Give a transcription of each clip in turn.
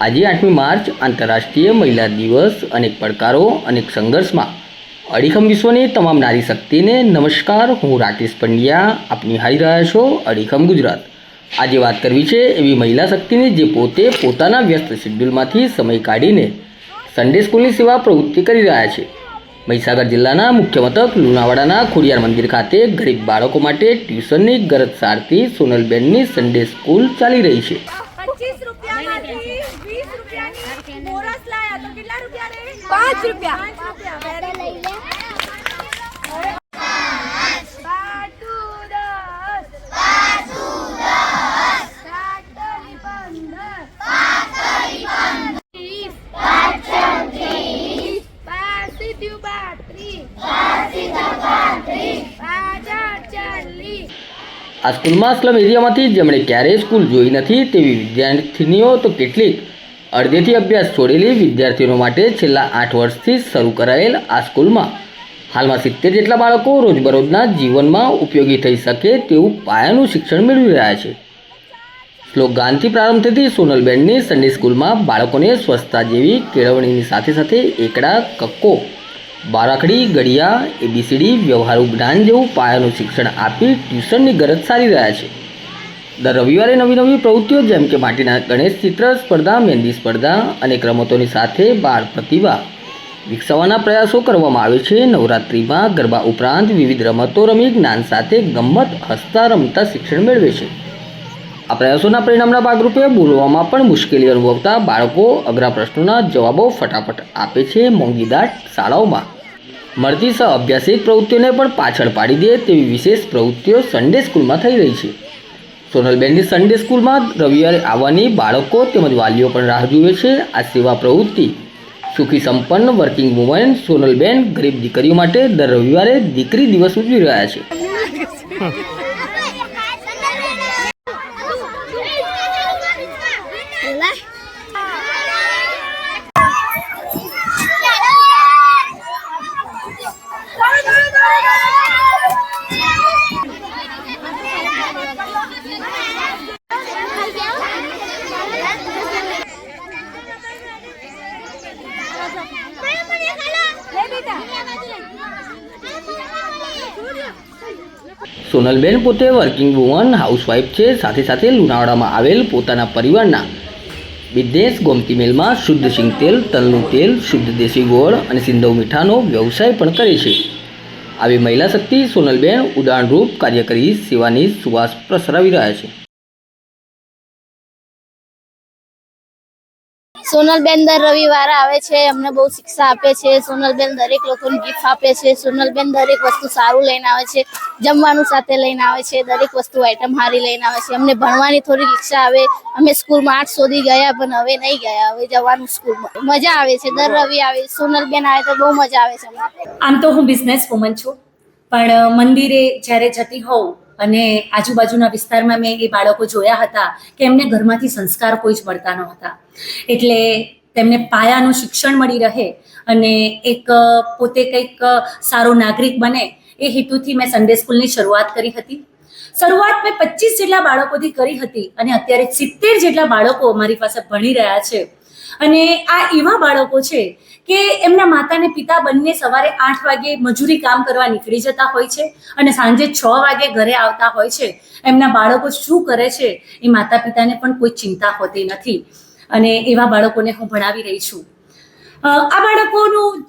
આજે આઠમી માર્ચ, આંતરરાષ્ટ્રીય મહિલા દિવસ અનેક પડકારો, અનેક સંઘર્ષમાં. અડીખમ વિશ્વની તમામ નારી શક્તિને નમસ્કાર, હું રાકેશ પંડ્યા, આપ નિહાળી રહ્યા છો અડીખમ ગુજરાત. આજે વાત કરવી છે એવી મહિલા શક્તિની જે પોતે પોતાના વ્યસ્ત શેડ્યુલમાંથી સમય કાઢીને સન્ડે સ્કૂલની સેવા પ્રવૃત્તિ કરી રહ્યા છે. મહીસાગર જિલ્લાના મુખ્ય મથક લુણાવાડાના ખોડિયાર મંદિર ખાતે ગરીબ બાળકો માટે ટ્યુશનની ગરજ સારતી સોનલબેનની સન્ડે સ્કૂલ ચાલી રહી છે. પાંચ રૂપિયા. પાંચ રૂપિયા. આ સ્કૂલમાં સ્લમ એરિયામાંથી જેમણે ક્યારેય સ્કૂલ જોઈ નથી તેવી વિદ્યાર્થીનીઓ તો કેટલીક અડધેથી અભ્યાસ છોડેલી વિદ્યાર્થીઓ માટે છેલ્લા આઠ વર્ષથી શરૂ કરાયેલ આ સ્કૂલમાં. હાલમાં સિત્તેર જેટલા બાળકો રોજબરોજના જીવનમાં ઉપયોગી થઈ શકે તેવું પાયાનું શિક્ષણ મેળવી રહ્યા છે. સ્લોગાનથી પ્રારંભ થતી સોનલબેનની સન્ડે સ્કૂલમાં બાળકોને સ્વચ્છતા જેવી કેળવણીની સાથે સાથે એકડા કક્કો બારાખડી ગળિયા એબીસીડી વ્યવહારુ જ્ઞાન જેવું પાયાનું શિક્ષણ આપી ટ્યુશનની ગરજ સારી રહ્યા છે. દર રવિવારે નવી નવી પ્રવૃત્તિઓ જેમ કે માટીના ગણેશ ચિત્ર, સ્પર્ધા, મહેંદી સ્પર્ધા અને રમતોની સાથે બાળ પ્રતિભા વિકસાવવાના પ્રયાસો કરવામાં આવે છે. નવરાત્રિમાં ગરબા ઉપરાંત વિવિધ રમતો રમી જ્ઞાન સાથે ગમ્મત, હસતા રમતા શિક્ષણ મેળવે છે. આ પ્રયાસોના પરિણામના ભાગરૂપે બોલવામાં પણ મુશ્કેલી અનુભવતા બાળકો અઘરા પ્રશ્નોના જવાબો ફટાફટ આપે છે મોંઘીદાટ શાળાઓમાં. મળતી સહ અભ્યાસિક પ્રવૃત્તિઓને પણ પાછળ પાડી દે તેવી વિશેષ પ્રવૃત્તિઓ સન્ડે સ્કૂલમાં થઈ રહી છે. સોનલબેનની સન્ડે સ્કૂલમાં રવિવારે આવવાની બાળકો તેમજ વાલીઓ પણ રાહ જુએ છે આ સેવા પ્રવૃત્તિ. સુખી સંપન્ન વર્કિંગ વુમન સોનલબેન ગરીબ દીકરીઓ માટે દર રવિવારે દીકરી દિવસ ઉજવી રહ્યા છે. સોનલબેન પોતે વર્કિંગ વુમન હાઉસવાઈફ છે. સાથે સાથે લુણાવાડામાં આવેલ પોતાના પરિવારના બિઝનેસ ગોમતી મિલમાં શુદ્ધ સિંગ તેલ, તલનું તેલ, શુદ્ધ દેશી ગોળ અને સિંધવ મીઠાનો વ્યવસાય પણ કરે છે. આવી મહિલા શક્તિ સોનલબેન ઉદાહરણરૂપ કાર્ય કરી સેવાની સુવાસ પ્રસરાવી રહ્યા છે. સોનલબેન દર રવિવારે આવે છે અમને બહુ શિક્ષા આપે છે. સોનલબેન દરેક લોકોને ગિફ્ટ આપે છે. સોનલબેન દરેક વસ્તુ સારું લઈને આવે છે જમવાનું સાથે લઈને આવે છે દરેક વસ્તુ આઈટમ હારી લઈને આવે છે. અમને ભણવાની થોડી ઈચ્છા આવે. અમે સ્કૂલમાં આઠ સુધી ગયા પણ હવે નહીં ગયા. હવે જવાનું સ્કૂલમાં. મજા આવે છે. દર રવિ આવે. સોનલબેન આવે તો બહુ મજા આવે છે અમને આમ તો હું બિઝનેસ વુમન છું પણ મંદિરે જ્યારે જતી હોઉં અને આજુબાજુના વિસ્તારમાં મેં એ બાળકો જોયા હતા કે એમને ઘરમાંથી સંસ્કાર કોઈ જ મળતા ન હતા એટલે તેમને પાયાનું શિક્ષણ મળી રહે અને એક પોતે કંઈક સારો નાગરિક બને એ હેતુથી મેં સન્ડે સ્કૂલની શરૂઆત કરી હતી. શરૂઆત મેં પચીસ જેટલા બાળકોથી કરી હતી અને અત્યારે સિત્તેર જેટલા બાળકો મારી પાસે ભણી રહ્યા છે. અને આ એવા બાળકો છે કે એમના માતા ને પિતા બંને સવારે આઠ વાગે મજૂરી કામ કરવા નીકળી જતા હોય છે અને સાંજે છ વાગે ઘરે આવતા હોય છે. એમના બાળકો શું કરે છે એ માતા પિતાને પણ કોઈ ચિંતા હોતી નથી. અને એવા બાળકોને હું ભણાવી રહી છું. આ બાળકોનું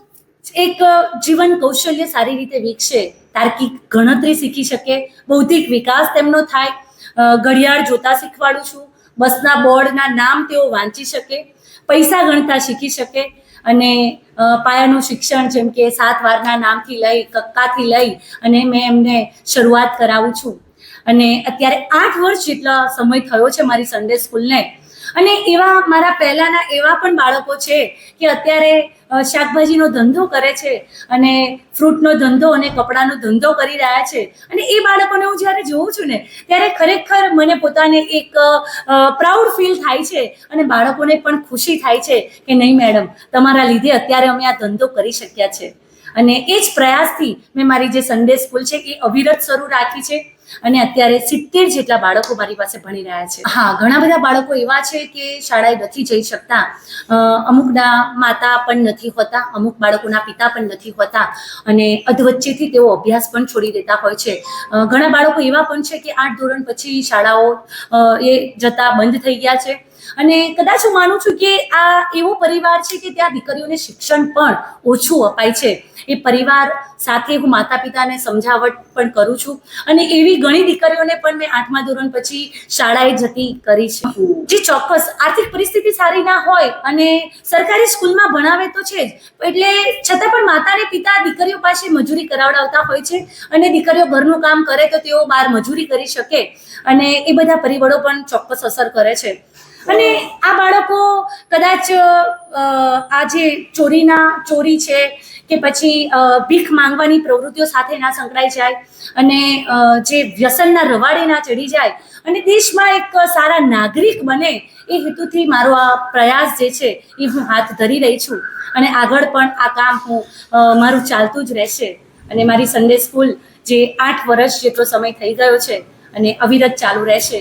એક જીવન કૌશલ્ય સારી રીતે વિકસે, તાર્કિક ગણતરી શીખી શકે, બૌદ્ધિક વિકાસ તેમનો થાય. ઘડિયાળ જોતા શીખવાડું છું. બસના બોર્ડના નામ તેઓ વાંચી શકે. પૈસા ગણતા શીખી શકે અને પાયાનું શિક્ષણ જેમ કે સાત વારના નામથી લઈ, કક્કાથી લઈ અને મેં એમને શરૂઆત કરાવું છું. અને અત્યારે આઠ વર્ષ જેટલા સમય થયો છે મારી સન્ડે સ્કૂલને અને એવા મારા પહેલાના એવા પણ બાળકો છે કે અત્યારે શાકભાજીનો ધંધો કરે છે અને ફ્રૂટનો ધંધો અને કપડાનો ધંધો કરી રહ્યા છે. અને એ બાળકોને હું જ્યારે જોઉં છું ને, ત્યારે ખરેખર મને પોતાને એક પ્રાઉડ ફીલ થાય છે અને બાળકોને પણ ખુશી થાય છે કે નહીં મેડમ, તમારા લીધે અત્યારે અમે આ ધંધો કરી શક્યા છે. અને એ જ પ્રયાસથી મેં મારી જે સન્ડે સ્કૂલ છે એ અવિરત શરૂ રાખી છે. અને અત્યારે સિત્તેર જેટલા બાળકો મારી પાસે ભણી રહ્યા છે. હા, ઘણા બધા બાળકો એવા છે કે શાળાએ નથી જઈ શકતા. અમુકના માતા પણ નથી હોતા, અમુક બાળકોના પિતા પણ નથી હોતા અને અધવચ્ચેથી તેઓ અભ્યાસ પણ છોડી દેતા હોય છે. ઘણા બાળકો એવા પણ છે કે આઠ ધોરણ પછી શાળાઓ એ જતા બંધ થઈ ગયા છે. અને કદાચ હું માનું છું કે આ એવો પરિવાર છે કે ત્યાં દીકરીઓને શિક્ષણ પણ ઓછું અપાય છે. એ પરિવાર સાથે હું માતા પિતાને સમજાવટ પણ કરું છું અને એવી ઘણી દીકરીઓને પણ મેં આઠમા ધોરણ પછી શાળાએ જતી કરી છે. જે ચોક્કસ આર્થિક પરિસ્થિતિ સારી ના હોય અને સરકારી સ્કૂલમાં ભણાવે તો છે જ, એટલે છતાં પણ માતા અને પિતા દીકરીઓ પાસે મજૂરી કરાવડાવતા હોય છે અને દીકરીઓ ઘરનું કામ કરે તો તેઓ બહાર મજૂરી કરી શકે અને એ બધા પરિબળો પણ ચોક્કસ અસર કરે છે. અને આ બાળકો કદાચ આ જે ચોરીના ચોરી છે કે પછી ભીખ માંગવાની પ્રવૃત્તિઓ સાથે ના સંકળાઈ જાય અને જે વ્યસનના રવાડે ના ચડી જાય અને દેશમાં એક સારા નાગરિક બને એ હેતુથી મારો આ પ્રયાસ જે છે એ હું હાથ ધરી રહી છું. અને આગળ પણ આ કામ હું મારું ચાલતું જ રહેશે. અને મારી સન્ડે સ્કૂલ જે આઠ વર્ષ જેટલો સમય થઈ ગયો છે અને અવિરત ચાલુ રહેશે.